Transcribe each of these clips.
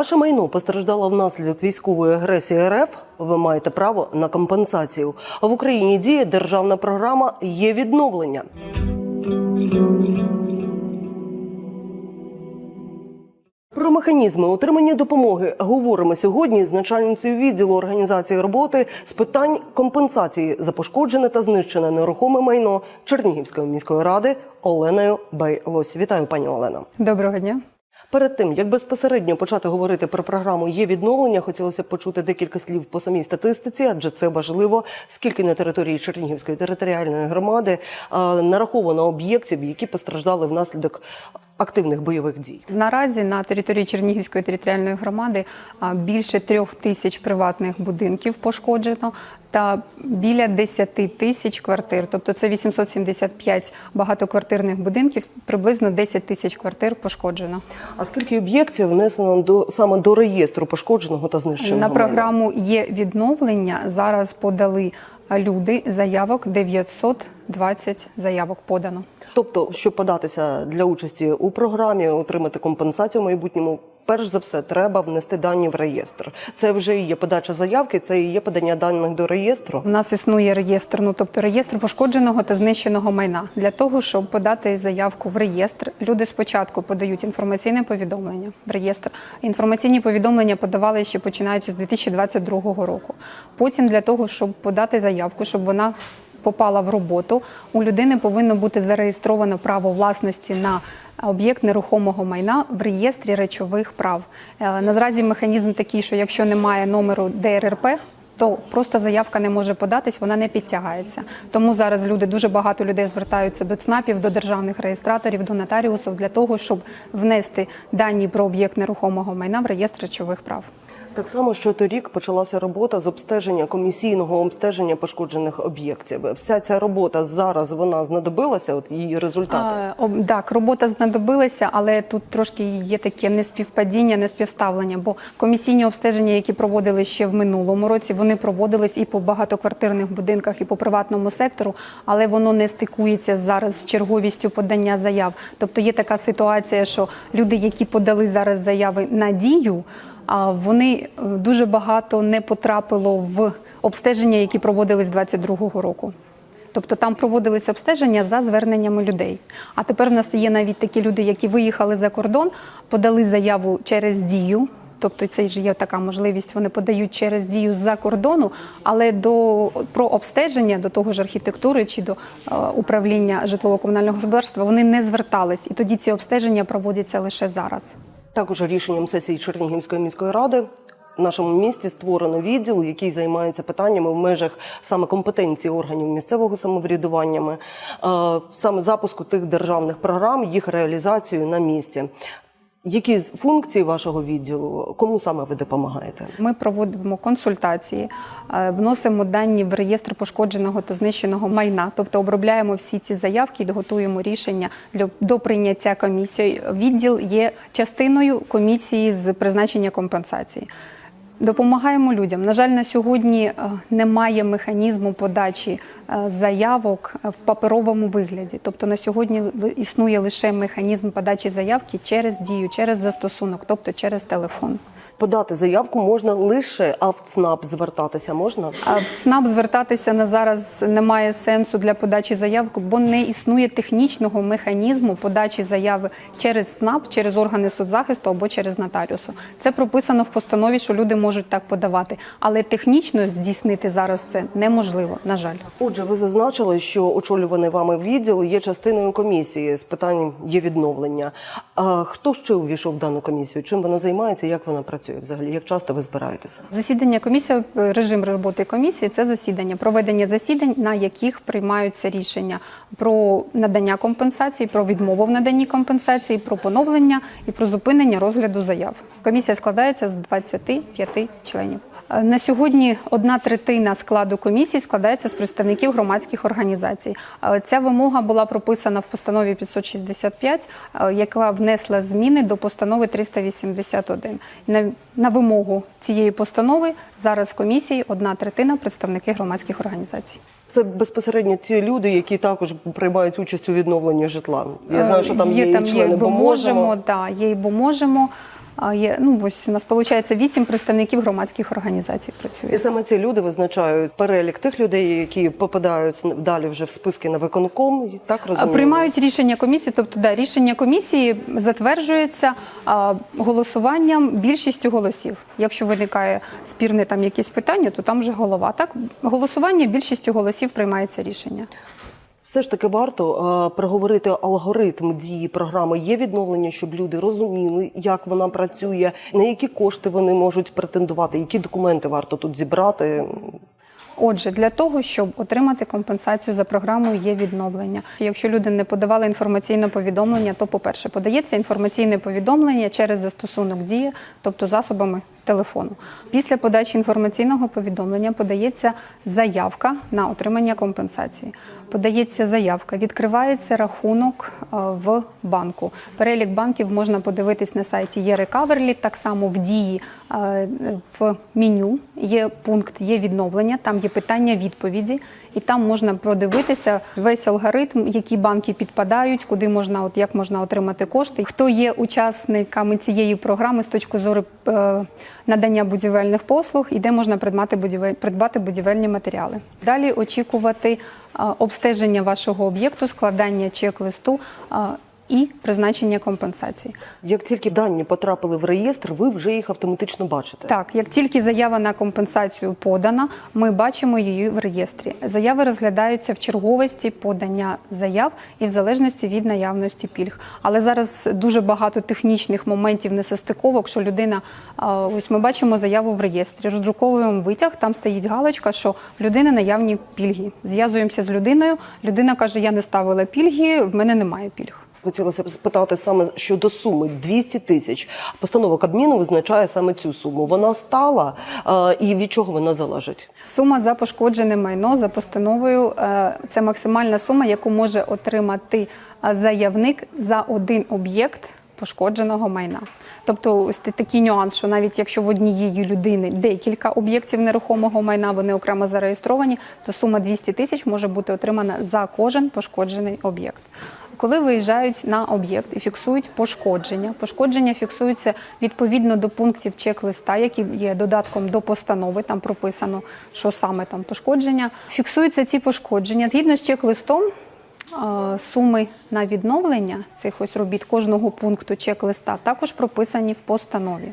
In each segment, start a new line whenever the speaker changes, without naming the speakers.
Ваше майно постраждало внаслідок військової агресії РФ. Ви маєте право на компенсацію. А в Україні діє державна програма є відновлення. Про механізми отримання допомоги говоримо сьогодні з начальницею відділу організації роботи з питань компенсації за пошкоджене та знищене нерухоме майно Чернігівської міської ради Оленою Бейлось. Вітаю, пані Олено.
Доброго дня.
Перед тим як безпосередньо почати говорити про програму є відновлення, хотілося б почути декілька слів по самій статистиці, адже це важливо. Скільки на території Чернігівської територіальної громади е, нараховано об'єктів, які постраждали внаслідок активних бойових дій?
Наразі на території Чернігівської територіальної громади більше трьох тисяч приватних будинків пошкоджено та біля 10 тисяч квартир. Тобто це 875 багатоквартирних будинків, приблизно 10 тисяч квартир пошкоджено.
А скільки об'єктів внесено до саме до реєстру пошкодженого та знищеного?
На програму є відновлення. Зараз подали люди заявок 920 заявок подано.
Тобто, щоб податися для участі у програмі, отримати компенсацію в майбутньому, перш за все, треба внести дані в реєстр. Це вже і є подача заявки, це і є подання даних до реєстру.
У нас існує реєстр, ну тобто реєстр пошкодженого та знищеного майна. Для того, щоб подати заявку в реєстр, люди спочатку подають інформаційне повідомлення в реєстр. Інформаційні повідомлення подавали ще починаючи з 2022 року. Потім для того, щоб подати заявку, щоб вона попала в роботу, у людини повинно бути зареєстровано право власності на об'єкт нерухомого майна в реєстрі речових прав. Е, Наразі механізм такий, що якщо немає номеру ДРРП, то просто заявка не може податись, вона не підтягається. Тому зараз люди дуже багато людей звертаються до ЦНАПів, до державних реєстраторів, до нотаріусів для того, щоб внести дані про об'єкт нерухомого майна в реєстр речових прав.
Так само, що торік почалася робота з обстеження комісійного обстеження пошкоджених об'єктів. Вся ця робота зараз вона знадобилася. От її результати.
А, так, робота знадобилася, але тут трошки є таке неспівпадіння, неспівставлення. Бо комісійні обстеження, які проводили ще в минулому році, вони проводились і по багатоквартирних будинках, і по приватному сектору, але воно не стикується зараз з черговістю подання заяв. Тобто є така ситуація, що люди, які подали зараз заяви на дію, вони е, дуже багато не потрапило в обстеження, які проводились 22-го року. Тобто там проводилися обстеження за зверненнями людей. А тепер в нас є навіть такі люди, які виїхали за кордон, подали заяву через дію. Тобто це ж є така можливість, вони подають через дію з-за кордону, але до про обстеження до того ж архітектури чи до е, управління житлово-комунального господарства вони не звертались, і тоді ці обстеження проводяться лише зараз.
Також рішенням сесії Чернігівської міської ради. В нашому місті створено відділ, який займається питаннями в межах саме компетенції органів місцевого самоврядування, е, саме запуску тих державних програм, їх реалізацію на місці. Які з функції вашого відділу? Кому саме ви допомагаєте?
Ми проводимо консультації, е, вносимо дані в реєстр пошкодженого та знищеного майна, тобто обробляємо всі ці заявки і готуємо рішення для до прийняття комісією. Відділ є частиною комісії з призначення компенсації. Допомагаємо людям. На жаль, на сьогодні е, немає механізму подачі е, заявок в паперовому вигляді. Тобто на сьогодні існує лише механізм подачі заявки через дію, через застосунок, тобто через телефон.
Подати заявку можна лише, а в ЦНАП звертатися можна?
А в ЦНАП звертатися на зараз немає сенсу для подачі заявки, бо не існує технічного механізму подачі заяви через ЦНАП, через органи соцзахисту або через нотаріусу. Це прописано в постанові, що люди можуть так подавати, але технічно здійснити зараз це неможливо. На жаль.
Отже, ви зазначили, що очолюваний вами відділ є частиною комісії з питань є відновлення. А хто ще увійшов в дану комісію? Чим вона займається? Як вона працює взагалі? Як часто ви збираєтеся?
Засідання комісії, режим роботи комісії це засідання, проведення засідань, на яких приймаються рішення про надання компенсації, про відмову в наданні компенсації, про поновлення і про зупинення розгляду заяв. Комісія складається з 25 членів. Е, На сьогодні одна третина складу комісії складається з представників громадських організацій. Е, Ця вимога була прописана в постанові 565, е, яка внесла зміни до постанови 381. На, вимогу цієї постанови зараз в комісії одна третина представники громадських організацій.
Це безпосередньо ті люди, які також приймають участь у відновленні житла. Я знаю, що там є,
Е, там
і члени
є, бо
«Бо можемо».
можемо, да, є бо можемо. Є ну ось у нас виходить вісім представників громадських організацій. Працює
І саме ці люди визначають перелік тих людей, які попадають далі вже в списки на виконком. Так розумію?
приймають рішення комісії. Тобто, да, рішення комісії затверджується а, голосуванням більшістю голосів. Якщо виникає спірне там якесь питання, то там вже голова. Так голосування більшістю голосів приймається рішення.
Все ж таки варто е, проговорити алгоритм дії програми. Є відновлення, щоб люди розуміли, як вона працює, на які кошти вони можуть претендувати, які документи варто тут зібрати.
Отже, для того, щоб отримати компенсацію за програмою, є відновлення. Якщо люди не подавали інформаційне повідомлення, то, по-перше, подається інформаційне повідомлення через застосунок дія, тобто засобами телефону. Після подачі інформаційного повідомлення подається заявка на отримання компенсації. Подається заявка, відкривається рахунок е, в банку. Перелік банків можна подивитись на сайті Є-Recovery, так само в дії е, в меню є пункт, є відновлення, там є питання відповіді, і там можна продивитися весь алгоритм, які банки підпадають, куди можна, от як можна отримати кошти. Хто є учасниками цієї програми з точки зору е, надання будівельних послуг і де можна придбати будівель, придбати будівельні матеріали. Далі очікувати обстеження вашого об'єкту, складання чек-листу і призначення компенсації.
Як тільки дані потрапили в реєстр, ви вже їх автоматично бачите.
Так, як тільки заява на компенсацію подана, ми бачимо її в реєстрі. Заяви розглядаються в черговості подання заяв і в залежності від наявності пільг. Але зараз дуже багато технічних моментів несостиковок, що людина, ось ми бачимо заяву в реєстрі, роздруковуємо витяг, там стоїть галочка, що в людини наявні пільги. Зв'язуємося з людиною. Людина каже: Я не ставила пільги, в мене немає пільг.
Хотілося б спитати саме щодо суми 200 тисяч. Постанова Кабміну визначає саме цю суму. Вона стала е, і від чого вона залежить?
Сума за пошкоджене майно за постановою е, це максимальна сума, яку може отримати е, заявник за один об'єкт пошкодженого майна. Тобто, ось такий нюанс, що навіть якщо в однієї людини декілька об'єктів нерухомого майна, вони окремо зареєстровані, то сума 200 тисяч може бути отримана за кожен пошкоджений об'єкт. Коли виїжджають на об'єкт і фіксують пошкодження, пошкодження фіксуються відповідно до пунктів чек-листа, які є додатком до постанови. Там прописано, що саме там пошкодження. Фіксуються ці пошкодження згідно з чек-листом. Суми на відновлення цих ось робіт кожного пункту чек-листа також прописані в постанові.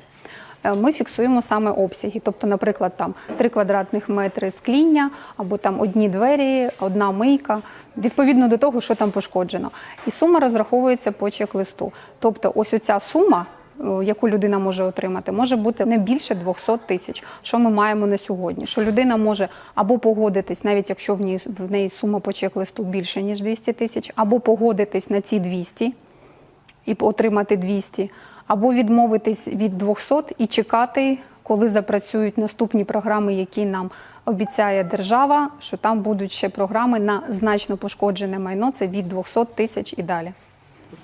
Е, Ми фіксуємо саме обсяги, тобто, наприклад, там 3 квадратних метри скління, або там одні двері, одна мийка, відповідно до того, що там пошкоджено. І сума розраховується по чек-листу. Тобто, ось оця сума, е, яку людина може отримати, може бути не більше 200 тисяч. Що ми маємо на сьогодні? Що людина може або погодитись, навіть якщо в ній в неї сума по чек-листу більше ніж 200 тисяч, або погодитись на ці 200 і отримати 200, або відмовитись від 200 і чекати, коли запрацюють наступні програми, які нам обіцяє держава, що там будуть ще програми на значно пошкоджене майно. Це від 200 тисяч і далі.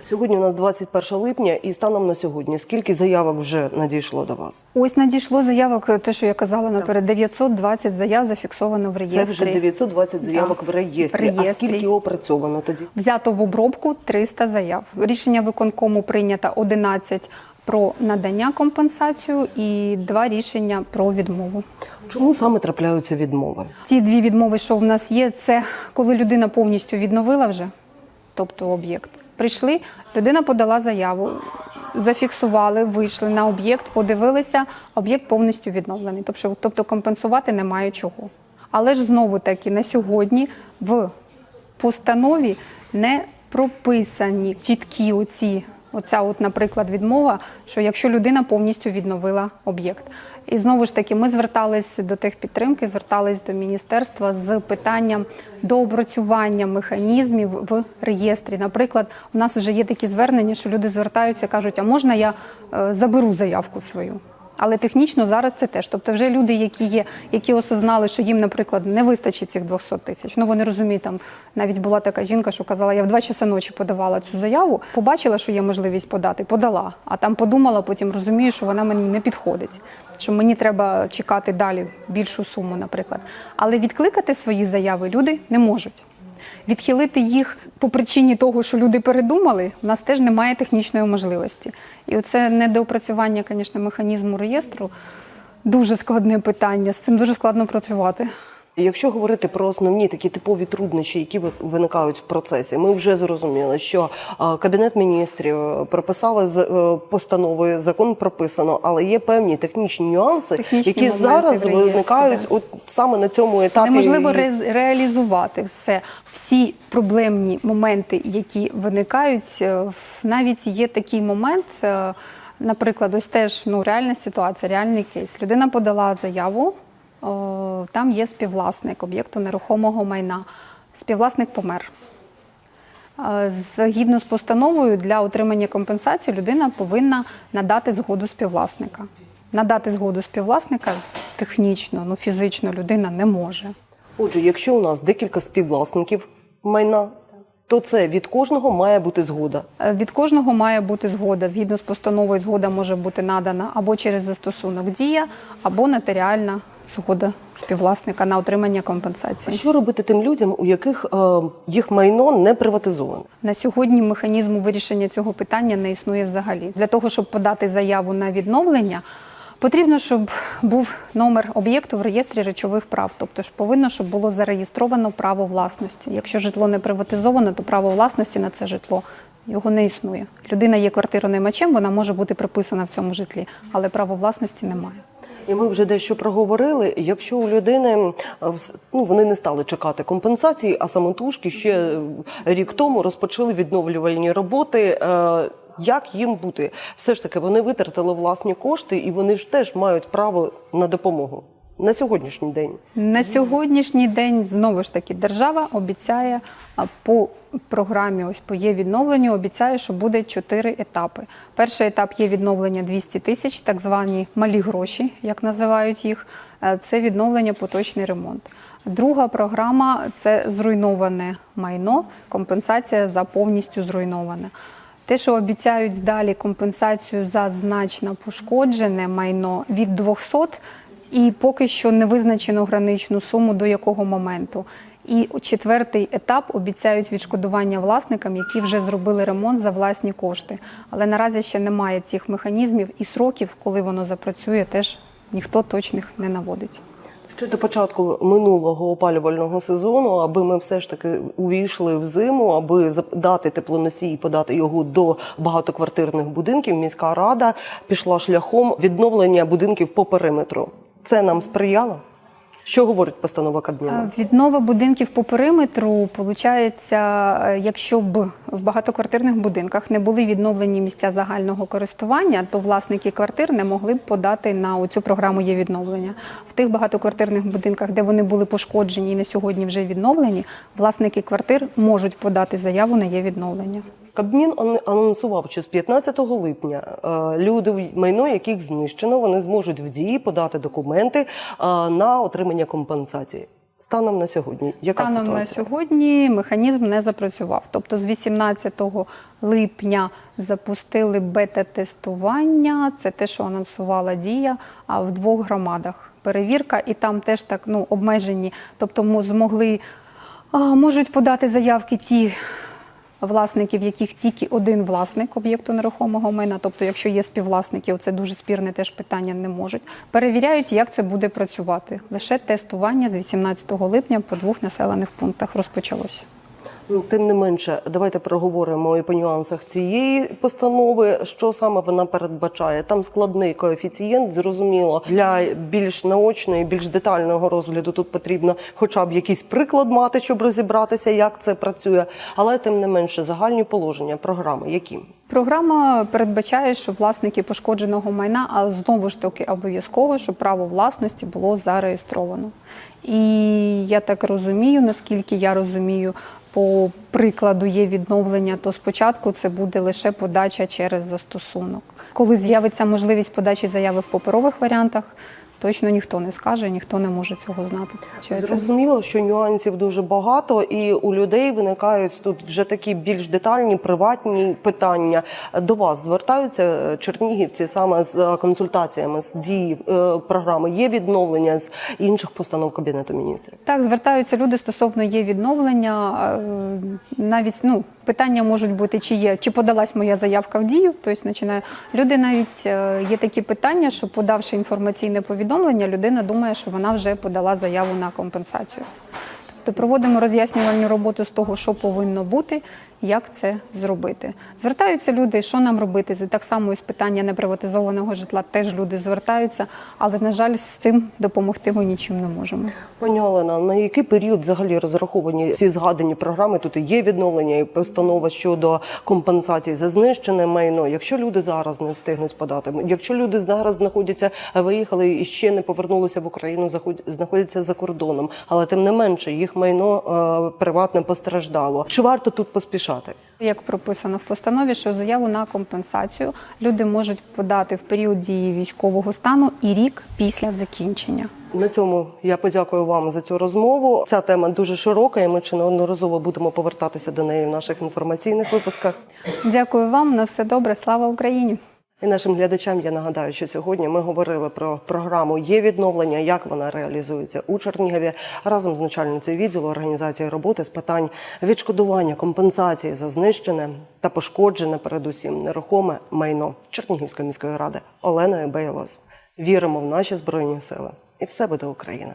Сьогодні у нас 21 липня, і станом на сьогодні скільки заявок вже надійшло до вас?
Ось надійшло заявок, те, що я казала наперед, 920 заяв зафіксовано в реєстрі.
Це вже 920 заявок в реєстрі.
Реєстрі.
А скільки опрацьовано тоді?
Взято в обробку 300 заяв. Рішення виконкому прийнято 11 про надання компенсацію і два рішення про відмову.
Чому саме трапляються відмови?
Ті дві відмови, що в нас є, це коли людина повністю відновила вже, тобто об'єкт. Прийшли, людина подала заяву, зафіксували, вийшли на об'єкт, подивилися, об'єкт повністю відновлений. Тобто, тобто компенсувати немає чого. Але ж знову таки на сьогодні в постанові не прописані чіткі оці. Оця, от, наприклад, відмова, що якщо людина повністю відновила об'єкт. І знову ж таки, ми звертались до техпідтримки, звертались до міністерства з питанням доопрацювання механізмів в реєстрі. Наприклад, у нас вже є такі звернення, що люди звертаються, кажуть, а можна я е, заберу заявку свою? Але технічно зараз це теж. Тобто, вже люди, які є, які осознали, що їм, наприклад, не вистачить цих 200 тисяч. Ну вони розуміють, там навіть була така жінка, що казала, я в 2 часа ночі подавала цю заяву, побачила, що є можливість подати, подала. А там подумала, потім розумію, що вона мені не підходить. Що мені треба чекати далі більшу суму, наприклад. Але відкликати свої заяви люди не можуть. Відхилити їх по причині того, що люди передумали, у нас теж немає технічної можливості. І оце недоопрацювання, звісно, механізму реєстру дуже складне питання. З цим дуже складно працювати.
Якщо говорити про основні такі типові труднощі, які ви- виникають в процесі, ми вже зрозуміли, що е, кабінет міністрів е, прописали з е, постанови, закон прописано, але є певні технічні нюанси,
Технічні
які
моменти
зараз виникають
да.
от саме на цьому етапі.
Неможливо ре- реалізувати все. Всі проблемні моменти, які виникають, навіть є такий момент. Наприклад, ось теж ну реальна ситуація, реальний кейс. Людина подала заяву, там є співвласник об'єкту нерухомого майна. Співвласник помер. Е, Згідно з постановою, для отримання компенсації людина повинна надати згоду співвласника. Надати згоду співвласника технічно, ну фізично людина не може.
Отже, якщо у нас декілька співвласників майна, то це від кожного має бути згода.
Е, Від кожного має бути згода. Згідно з постановою, згода може бути надана або через застосунок дія, або нотаріальна згода співвласника на отримання компенсації.
Що робити тим людям, у яких е, їх майно не приватизоване?
На сьогодні механізму вирішення цього питання не існує взагалі. Для того, щоб подати заяву на відновлення, потрібно, щоб був номер об'єкту в реєстрі речових прав. Тобто ж повинно, щоб було зареєстровано право власності. Якщо житло не приватизовано, то право власності на це житло. Його не існує. Людина є квартиронаймачем, вона може бути приписана в цьому житлі, але право власності немає.
І ми вже дещо проговорили. Якщо у людини ну вони не стали чекати компенсації, а самотужки ще е, рік тому розпочали відновлювальні роботи. е, Як їм бути? Все ж таки вони витратили власні кошти, і вони ж теж мають право на допомогу на сьогоднішній день.
На сьогоднішній день знову ж таки держава обіцяє по програмі, ось по є відновленню, обіцяє, що буде чотири етапи. Перший етап є відновлення 200 тисяч, так звані малі гроші, як називають їх. Е, Це відновлення поточний ремонт. Друга програма це зруйноване майно, компенсація за повністю зруйноване. Те, що обіцяють далі компенсацію за значно пошкоджене майно від 200, і поки що не визначено граничну суму до якого моменту. І четвертий етап обіцяють відшкодування власникам, які вже зробили ремонт за власні кошти. Але наразі ще немає цих механізмів і сроків, коли воно запрацює, теж ніхто точних не наводить.
Ще до початку минулого опалювального сезону, аби ми все ж таки увійшли в зиму, аби дати теплоносій і подати його до багатоквартирних будинків, міська рада пішла шляхом відновлення будинків по периметру. Це нам сприяло? Що говорить постанова Кабміну?
Е, Віднова будинків по периметру, получається, якщо б в багатоквартирних будинках не були відновлені місця загального користування, то власники квартир не могли б подати на цю програму є відновлення. В тих багатоквартирних будинках, де вони були пошкоджені і на сьогодні вже відновлені, власники квартир можуть подати заяву на є відновлення.
Кабмін анонсував, що з 15 липня е, люди, майно яких знищено, вони зможуть в дії подати документи е, на отримання компенсації. Станом на сьогодні, яка
Станом на сьогодні механізм не запрацював. Тобто з 18 липня запустили бета-тестування. Це те, що анонсувала дія а в двох громадах. Перевірка, і там теж так ну обмежені. Тобто мо- змогли можуть подати заявки ті. Власників, яких тільки один власник об'єкту нерухомого майна, тобто, якщо є співвласники, це дуже спірне теж питання не можуть. Перевіряють, як це буде працювати. Лише тестування з 18 липня по двох населених пунктах розпочалося.
Ну, Тим не менше, давайте проговоримо і по нюансах цієї постанови, що саме вона передбачає. Там складний коефіцієнт, зрозуміло, для більш наочної, більш детального розгляду тут потрібно хоча б якийсь приклад мати, щоб розібратися, як це працює. Але тим не менше, загальні положення програми, які
Програма передбачає, що власники пошкодженого майна, а знову ж таки обов'язково, щоб право власності було зареєстровано. І я так розумію, наскільки я розумію, по прикладу є відновлення, то спочатку це буде лише подача через застосунок. Коли з'явиться можливість подачі заяви в паперових варіантах, точно ніхто не скаже, ніхто не може цього знати.
Зрозуміло, що нюансів дуже багато, і у людей виникають тут вже такі більш детальні, приватні питання. До вас звертаються е, чернігівці саме з е, консультаціями з дії е, програми. Є відновлення з інших постанов кабінету міністрів.
Так, звертаються люди стосовно є відновлення. Навіть ну питання можуть бути, чи є, чи подалась моя заявка в дію. Тобто починає люди навіть є такі питання, що подавши інформаційне повідомлення, людина думає, що вона вже подала заяву на компенсацію. Тобто проводимо роз'яснювальну роботу з того, що повинно бути, як це зробити. Звертаються люди, що нам робити. Це Так само із питання неприватизованого житла теж люди звертаються, але на жаль, з цим допомогти ми нічим не можемо.
Пані Олена, на який період взагалі розраховані ці згадані програми? Тут є відновлення і постанова щодо компенсації за знищене майно. Якщо люди зараз не встигнуть подати, якщо люди зараз знаходяться, виїхали і ще не повернулися в Україну, знаходяться за кордоном, але тим не менше їх майно е, приватне постраждало. Чи варто тут поспішати?
Як прописано в постанові, що заяву на компенсацію люди можуть подати в період дії військового стану і рік після закінчення.
На цьому я подякую вам за цю розмову. Ця тема дуже широка, і ми чи неодноразово будемо повертатися до неї в наших інформаційних випусках.
Дякую вам на все добре. Слава Україні!
І нашим глядачам я нагадаю, що сьогодні ми говорили про програму Є відновлення, як вона реалізується у Чернігові разом з начальницею відділу організації роботи з питань відшкодування компенсації за знищене та пошкоджене, передусім нерухоме майно Чернігівської міської ради Оленою Бейлос. Віримо в наші збройні сили, і все буде Україна.